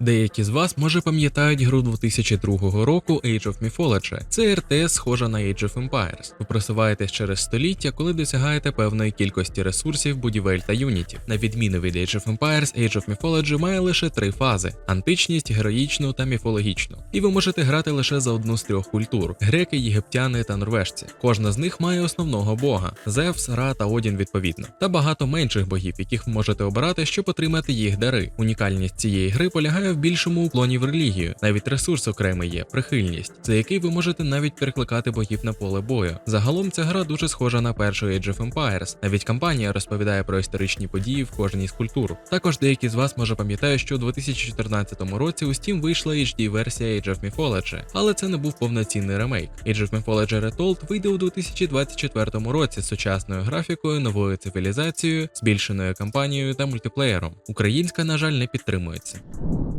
Деякі з вас може пам'ятають гру 2002 року Age of Mythology. Це РТС схожа на Age of Empires. Ви просуваєтесь через століття, коли досягаєте певної кількості ресурсів, будівель та юнітів. На відміну від Age of Empires, Age of Mythology має лише три фази: античність, героїчну та міфологічну. І ви можете грати лише за одну з трьох культур: греки, єгиптяни та норвежці. Кожна з них має основного бога Зевс, Ра та Одін відповідно, та багато менших богів, яких ви можете обирати, щоб отримати їх дари. Унікальність цієї гри полягає в більшому уклоні в релігію. Навіть ресурс окремий є прихильність, за який ви можете навіть перекликати богів на поле бою. Загалом ця гра дуже схожа на першу Age of Empires. Навіть кампанія розповідає про історичні події в кожній з культур. Також деякі з вас може пам'ятають, що у 2014 році у Steam вийшла HD-версія Age of Mythology, але це не був повноцінний ремейк. Age of Mythology Retold вийде у 2024 році з сучасною графікою, новою цивілізацією, збільшеною кампанією та мультиплеєром. Українська, на жаль, не підтримується.